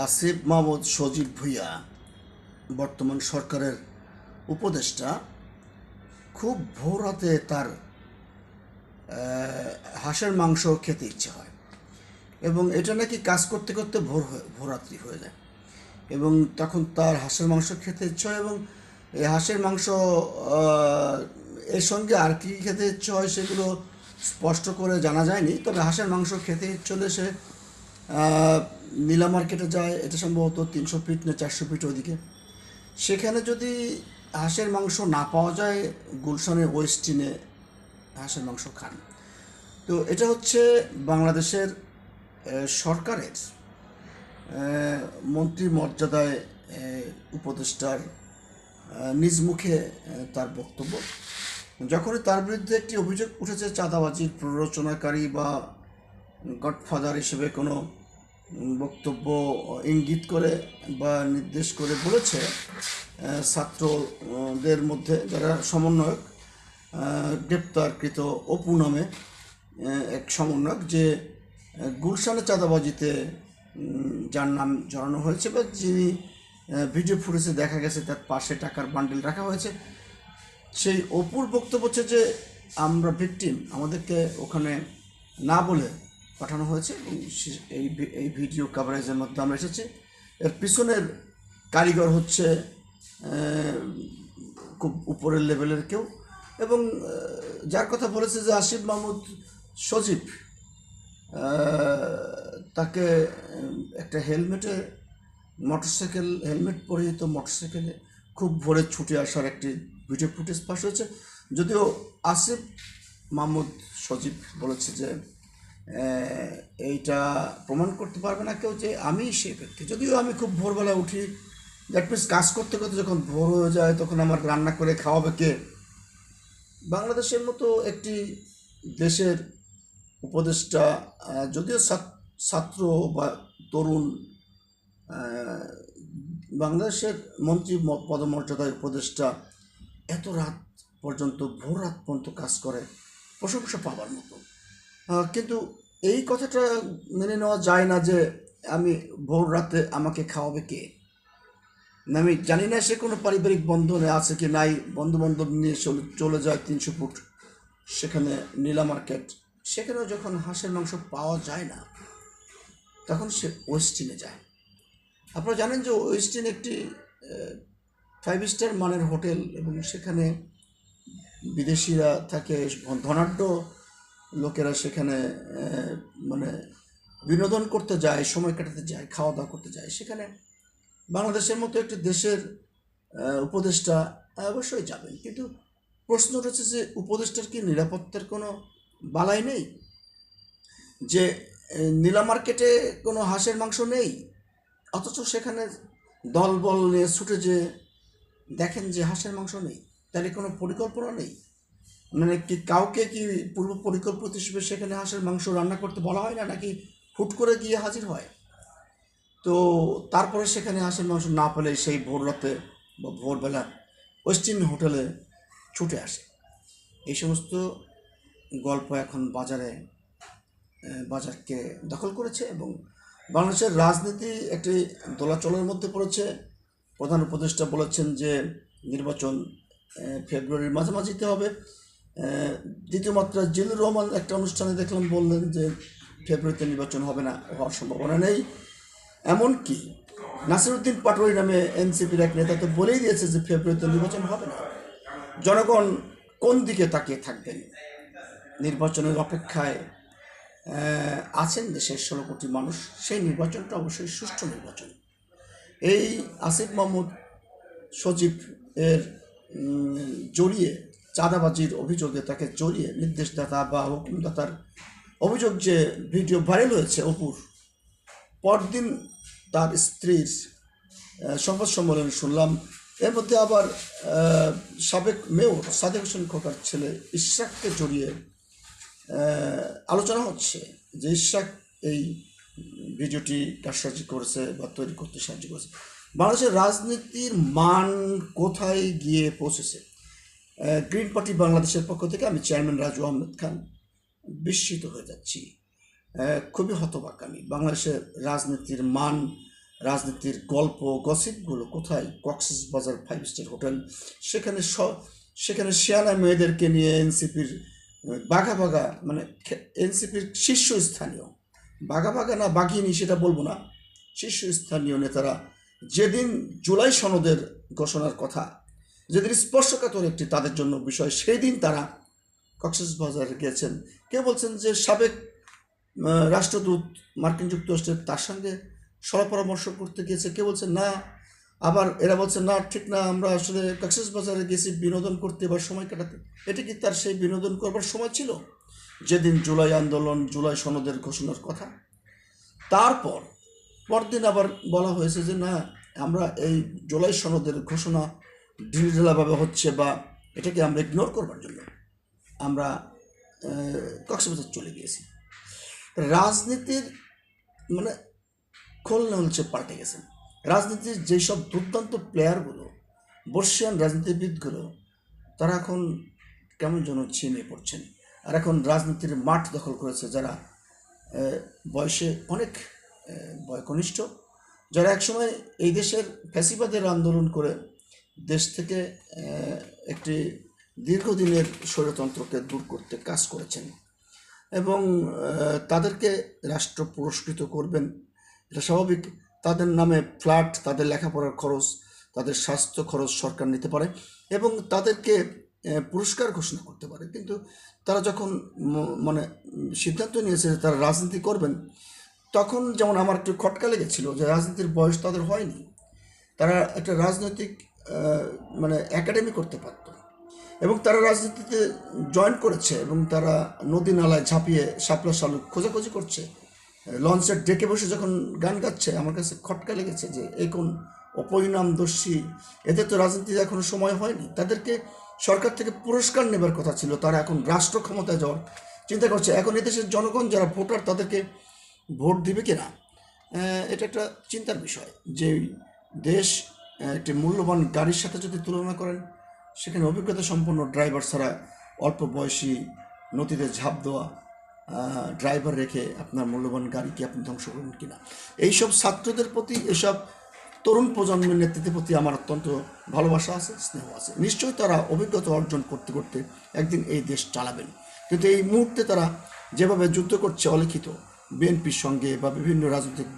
আসিফ মাহমুদ সজীব ভুইয়া, বর্তমান সরকারের উপদেষ্টা, খুব ভোরাতে তার হাঁসের মাংস খেতে ইচ্ছে হয় এবং এটা নাকি কাজ করতে করতে ভোর ভোররাত্রি হয়ে যায় এবং তখন তার হাঁসের মাংস খেতে ইচ্ছে হয় এবং এই হাঁসের মাংস এর সঙ্গে আর কী খেতে ইচ্ছে হয় সেগুলো স্পষ্ট করে জানা যায়নি। তবে হাঁসের মাংস খেতে ইচ্ছে হলে সে নীলা মার্কেটে যায়, এটা সম্ভবত তিনশো ফিট না চারশো ফিট ওদিকে সেখানে যদি হাঁসের মাংস না পাওয়া যায়, গুলশানের ওয়েস্টিনে হাঁসের মাংস খান। তো এটা হচ্ছে বাংলাদেশের সরকারের মন্ত্রী মর্যাদায় উপদেষ্টার নিজ মুখে তার বক্তব্য। যখনই তার বিরুদ্ধে একটি অভিযোগ উঠেছে, চাঁদাবাজির প্ররোচনাকারী বা গডফাদার হিসেবে কোনো বক্তব্য ইঙ্গিত করে বা নির্দেশ করে বলেছে ছাত্রদের মধ্যে যারা সমন্বয়ক গ্রেপ্তারকৃত অপু নামে এক সমন্বয়ক যে গুলশানের চাঁদাবাজিতে যার নাম জড়ানো হয়েছে বা যিনি ভিডিও ফুটেজে দেখা গেছে তার পাশে টাকার বান্ডিল রাখা হয়েছে। সেই অপুর বক্তব্য হচ্ছে যে, আমরা ভিকটিম, আমাদেরকে ওখানে না বলে পাঠানো হয়েছে এবং এই এই ভিডিও কাভারেজের মধ্যে আমরা এসেছি। এর পিছনের কারিগর হচ্ছে খুব উপরের লেভেলের কেউ এবং যার কথা বলেছে যে আসিফ মাহমুদ সজীব তাকে একটা হেলমেটে মোটরসাইকেল হেলমেট পরিহিত মোটরসাইকেলে খুব ভোরে ছুটে আসার একটি ভিডিও ফুটেজ পাশ হয়েছে। যদিও আসিফ মাহমুদ সজীব বলেছে যে এইটা প্রমাণ করতে পারবে না কেউ যে আমি সে ব্যক্তি। যদিও আমি খুব ভোরবেলা উঠি, দ্যাট মিনস কাজ করতে করতে যখন ভোর হয়ে যায়, তখন আমার রান্না করে খাওয়াবে কে? বাংলাদেশের মতো একটি দেশের উপদেষ্টা যদিও ছাত্র বা তরুণ বাংলাদেশের মন্ত্রী পদমর্যাদায় উপদেষ্টা, এত রাত পর্যন্ত, ভোর রাত পর্যন্ত কাজ করে, প্রশংসা পাবার মতো। কিন্তু এই কথাটা মেনে নেওয়া যায় না যে আমি ভোর রাতে আমাকে খাওয়াবে কে? আমি জানি না সে কোনো পারিবারিক বন্ধনে আছে কি নাই। বন্ধু বান্ধব নিয়ে চলে চলে যায় তিনশো ফুট সেখানে নীলা মার্কেট। সেখানেও যখন হাঁসের মাংস পাওয়া যায় না, তখন সে ওয়েস্টিনে যায়। আপনারা জানেন যে ওয়েস্টিন একটি ফাইভ স্টার মানের হোটেল এবং সেখানে বিদেশিরা থাকে, ধনাঢ্য লোকেরা সেখানে মানে বিনোদন করতে যায়, সময় কাটাতে যায় খাওয়া দাওয়া করতে যায়। সেখানে বাংলাদেশের মতো একটি দেশের উপদেষ্টা অবশ্যই যাবেন। কিন্তু প্রশ্ন উঠেছে যে, উপদেষ্টার কি নিরাপত্তার কোনো বালাই নেই? যে নীলা মার্কেটে কোনো হাঁসের মাংস নেই? অথচ সেখানে দলবল নিয়ে ছুটে যে দেখেন যে হাঁসের মাংস নেই, তাহলে কোনো পরিকল্পনা নেই? মানে কি কাউকে কি পূর্ব পরিকল্পিত হিসেবে সেখানে হাঁসের মাংস রান্না করতে বলা হয় না? নাকি হুট করে গিয়ে হাজির হয়? তো তারপরে সেখানে হাঁসের মাংস না পেলে সেই ভোর রাতে বা ভোরবেলা ওয়েস্টিন হোটেলে ছুটে আসে। এই সমস্ত গল্প এখন বাজারে বাজারকে দখল করেছে এবং বাংলাদেশের রাজনীতি একটি দোলাচলের মধ্যে পড়েছে। প্রধান উপদেষ্টা বলেছেন যে নির্বাচন ফেব্রুয়ারির মাঝামাঝিতে হবে। দ্বিতীয় মাত্রা জিল্লুর রহমান একটা অনুষ্ঠানে দেখলাম বললেন যে ফেব্রুয়ারিতে নির্বাচন হবে না হওয়ার সম্ভাবনা নেই। এমনকি নাসিরুদ্দিন পাটোয়ারি নামে এনসিপির এক নেতা তো বলেই দিয়েছে যে ফেব্রুয়ারিতে নির্বাচন হবে না। জনগণ কোন দিকে তাকিয়ে থাকবেন? নির্বাচনের অপেক্ষায় আছেন দেশের ষোলো কোটি মানুষ, সেই নির্বাচনটা অবশ্যই সুষ্ঠু নির্বাচন। এই আসিফ মাহমুদ সচিব এর জড়িয়ে চাঁদাবাজির অভিযোগে তাকে জড়িয়ে নির্দেশদাতা বা হুকুমদাতার অভিযোগ যে ভিডিও ভাইরাল হয়েছে অপুর, পরদিন তার স্ত্রীর সংবাদ সম্মেলন শুনলাম। এর মধ্যে আবার সাবেক মেয়র সাদেক হোসেন খোকার ছেলে ইশরাককে জড়িয়ে আলোচনা হচ্ছে যে ইশরাক এই ভিডিওটি কারসাজি করেছে বা তৈরি করতে সাহায্য করেছে। বাংলাদেশের রাজনীতির মান কোথায় গিয়ে পৌঁছেছে? গ্রিন পার্টি বাংলাদেশের পক্ষ থেকে আমি চেয়ারম্যান রাজু আহমেদ খান বিস্মিত হয়ে যাচ্ছি। খুবই হতবাক আমি। বাংলাদেশের রাজনীতির মান, রাজনীতির গল্প, গসিপগুলো কোথায়? কক্সেস বাজার ফাইভ স্টার হোটেল সেখানে স, সেখানে শিয়ানা মেয়েদেরকে নিয়ে এনসিপির বাঘা বাঘা মানে এনসিপির শীর্ষস্থানীয়, বাঘা বাঘা না বাঘিনী সেটা বলব না। শীর্ষস্থানীয় নেতারা যেদিন জুলাই সনদের ঘোষণার কথা যেদিন স্পর্শকাতর একটি তাদের জন্য বিষয় সেই দিন তারা কক্সেস বাজারে গিয়েছেন। কে বলছেন যে সাবেক রাষ্ট্রদূত মার্কিন যুক্তরাষ্ট্রের তার সঙ্গে সলা পরামর্শ করতে গিয়েছে। কে বলছে না, আবার এরা বলছে, না, ঠিক না, আমরা আসলে কক্সেস বাজারে গেছি বিনোদন করতে বা সময় কাটাতে। এটা কি তার সেই বিনোদন করবার সময় ছিল? যেদিন জুলাই আন্দোলন, জুলাই সনদের ঘোষণার কথা। তারপর, পরদিন আবার বলা হয়েছে যে, না, আমরা এই জুলাই সনদের ঘোষণা ঢিলঢালাভাবে হচ্ছে বা এটাকে আমরা ইগনোর করবার জন্য আমরা কক্সবাজার চলে গিয়েছি। রাজনীতির মানে খোলনা হচ্ছে পাল্টে গেছে। রাজনীতির যেসব দুর্দান্ত প্লেয়ারগুলো বর্ষিয়ান রাজনীতিবিদগুলো, তারা এখন কেমন যেন ছিনিয়ে পড়ছেন। আর এখন রাজনীতির মাঠ দখল করেছে যারা বয়সে অনেক বয়কনিষ্ঠ, যারা একসময় এই দেশের ফ্যাসিবাদের আন্দোলন করে দেশ থেকে একটি দীর্ঘদিনের স্বৈরতন্ত্রকে দূর করতে কাজ করেছেন এবং তাদেরকে রাষ্ট্র পুরস্কৃত করবেন। এটা স্বাভাবিক। তাদের নামে ফ্ল্যাট, তাদের লেখাপড়ার খরচ, তাদের স্বাস্থ্য খরচ সরকার নিতে পারে এবং তাদেরকে পুরস্কার ঘোষণা করতে পারে। কিন্তু তারা যখন মানে সিদ্ধান্ত নিয়েছে যে তারা রাজনীতি করবেন, তখন যেমন আমার একটু খটকা লেগেছিল যে রাজনীতির বয়স তাদের হয়নি। তারা একটা রাজনৈতিক মানে একাডেমি করতে পারত। এবং তারা রাজনীতিতে জয়েন করেছে এবং তারা নদী নালায় ঝাঁপিয়ে শাপলা শালুক খোঁজাখুঁজি করছে। লঞ্চের ডেকে বসে যখন গান গাচ্ছে, আমার কাছে খটকা লেগেছে যে, এই কোন অপরিণামদর্শী? এদের তো রাজনীতিতে এখনও সময় হয়নি। তাদেরকে সরকার থেকে পুরস্কার নেবার কথা ছিল, তারা এখন রাষ্ট্র ক্ষমতায় যাওয়ার চিন্তা করছে। এখন এদেশের জনগণ যারা ভোটার, তাদেরকে ভোট দিবে কিনা? এটা একটা চিন্তার বিষয় যে, দেশ একটি মূল্যবান গাড়ির সাথে যদি তুলনা করেন, সেখানে অভিজ্ঞতা সম্পন্ন ড্রাইভার ছাড়া অল্প বয়সী নদীতে ঝাঁপ দেওয়া ড্রাইভার রেখে আপনার মূল্যবান গাড়িকে আপনি ধ্বংস করবেন কিনা? এইসব ছাত্রদের প্রতি, এসব তরুণ প্রজন্মের নেতৃত্বের প্রতি আমার অত্যন্ত ভালোবাসা আছে, স্নেহ আছে। নিশ্চয়ই তারা অভিজ্ঞতা অর্জন করতে করতে একদিন এই দেশ চালাবেন। কিন্তু এই মুহূর্তে তারা যেভাবে যুদ্ধ করছে, অলিখিত। বিএনপির সঙ্গে বা বিভিন্ন রাজনৈতিক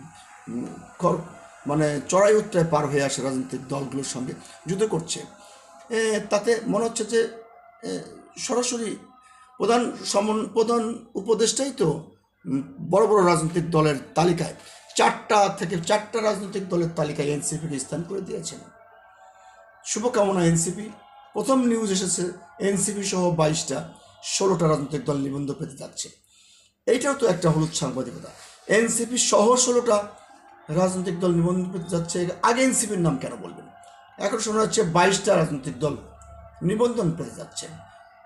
মানে চড়াই উত্তরায় পার হয়ে আসে রাজনৈতিক দলগুলোর সঙ্গে যুদ্ধ করছে। তাতে মনে হচ্ছে যে সরাসরি প্রধান সমন, প্রধান উপদেষ্টাই তো বড় বড় রাজনৈতিক দলের তালিকায়, চারটা থেকে চারটা রাজনৈতিক দলের তালিকায় এনসিপিকে স্থান করে দিয়েছেন। শুভকামনা এনসিপি। প্রথম নিউজ এসেছে, এনসিপি সহ বাইশটা, ষোলোটা রাজনৈতিক দল নিবন্ধ পেতে যাচ্ছে। এইটাও তো একটা হলুদ সাংবাদিকতা। এনসিপি সহ ষোলোটা রাজনৈতিক দল নিবন্ধন পেতে যাচ্ছে, আগে এনসিপির নাম কেন বলবেন? এখন শোনা যাচ্ছে বাইশটা রাজনৈতিক দল নিবন্ধন পেতে যাচ্ছে।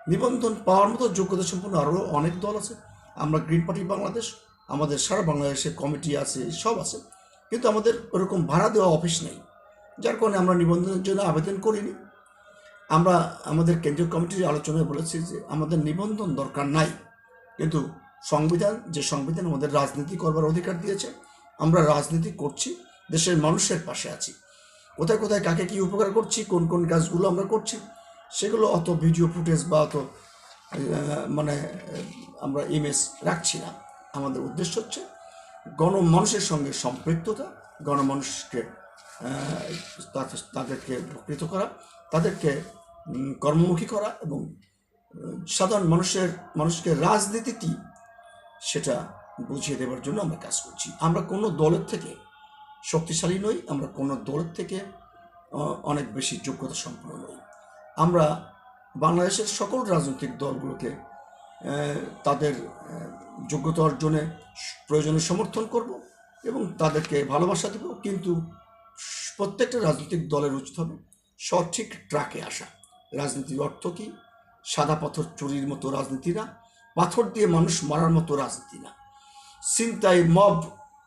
নিবন্ধন পাওয়ার মতো যোগ্যতা সম্পন্ন আরও অনেক দল আছে। আমরা গ্রিন পার্টি বাংলাদেশ আমাদের সারা বাংলাদেশে কমিটি আছে, সব আছে। কিন্তু আমাদের ওরকম ভাড়া দেওয়া অফিস নেই। যার কারণে আমরা নিবন্ধনের জন্য আবেদন করিনি। আমরা আমাদের কেন্দ্রীয় কমিটির আলোচনায় বলেছি যে আমাদের নিবন্ধন দরকার নাই। কিন্তু সংবিধান, যে সংবিধান আমাদের রাজনীতি করবার অধিকার দিয়েছে আমরা রাজনীতি করছি, দেশের মানুষের পাশে আছি। কোথায় কোথায় কাকে কি উপকার করছি, কোন কোন কাজগুলো আমরা করছি, সেগুলো অত ভিডিও ফুটেজ বা অত মানে আমরা ইমেজ রাখছি না। আমাদের উদ্দেশ্য হচ্ছে গণমানুষের সঙ্গে সম্পৃক্ততা, গণমানুষকে তাদেরকে উপকৃত করা, তাদেরকে কর্মমুখী করা এবং সাধারণ মানুষের, মানুষকে রাজনীতি কি সেটা বুঝিয়ে দেওয়ার জন্য আমরা কাজ করছি। আমরা কোনো দলের থেকে শক্তিশালী নই, আমরা কোনো দলের থেকে অনেক বেশি যোগ্যতা সম্পন্ন নই। আমরা বাংলাদেশের সকল রাজনৈতিক দলগুলোকে তাদের যোগ্যতা অর্জনে প্রয়োজনে সমর্থন করব এবং তাদেরকে ভালোবাসা দেব, কিন্তু প্রত্যেকটা রাজনৈতিক দলের উচিত হবে সঠিক ট্রাকে আসা। রাজনীতির অর্থ কি? সাদা পাথর চুরির মতো রাজনীতি না পাথর দিয়ে মানুষ মারার মতো রাজনীতি না চিন্তায় মব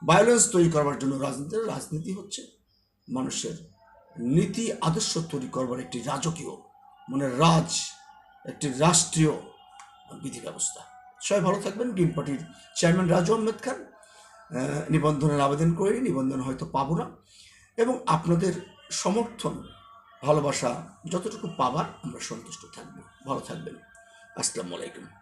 ভায়োলেন্স তৈরি করবার জন্য রাজনীতি রাজনীতি হচ্ছে মানুষের নীতি, আদর্শ তৈরি করবার একটি রাজকীয় মানে রাজ, একটি রাষ্ট্রীয় বিধি ব্যবস্থা সবাই ভালো থাকবেন। গ্রিন পার্টির চেয়ারম্যান রাজু আহমেদ খান নিবন্ধনের আবেদন করি, নিবন্ধন হয়তো পাবো না। এবং আপনাদের সমর্থন, ভালোবাসা যতটুকু পাবার আমরা সন্তুষ্ট থাকব। ভালো থাকবেন। আসসালামু আলাইকুম।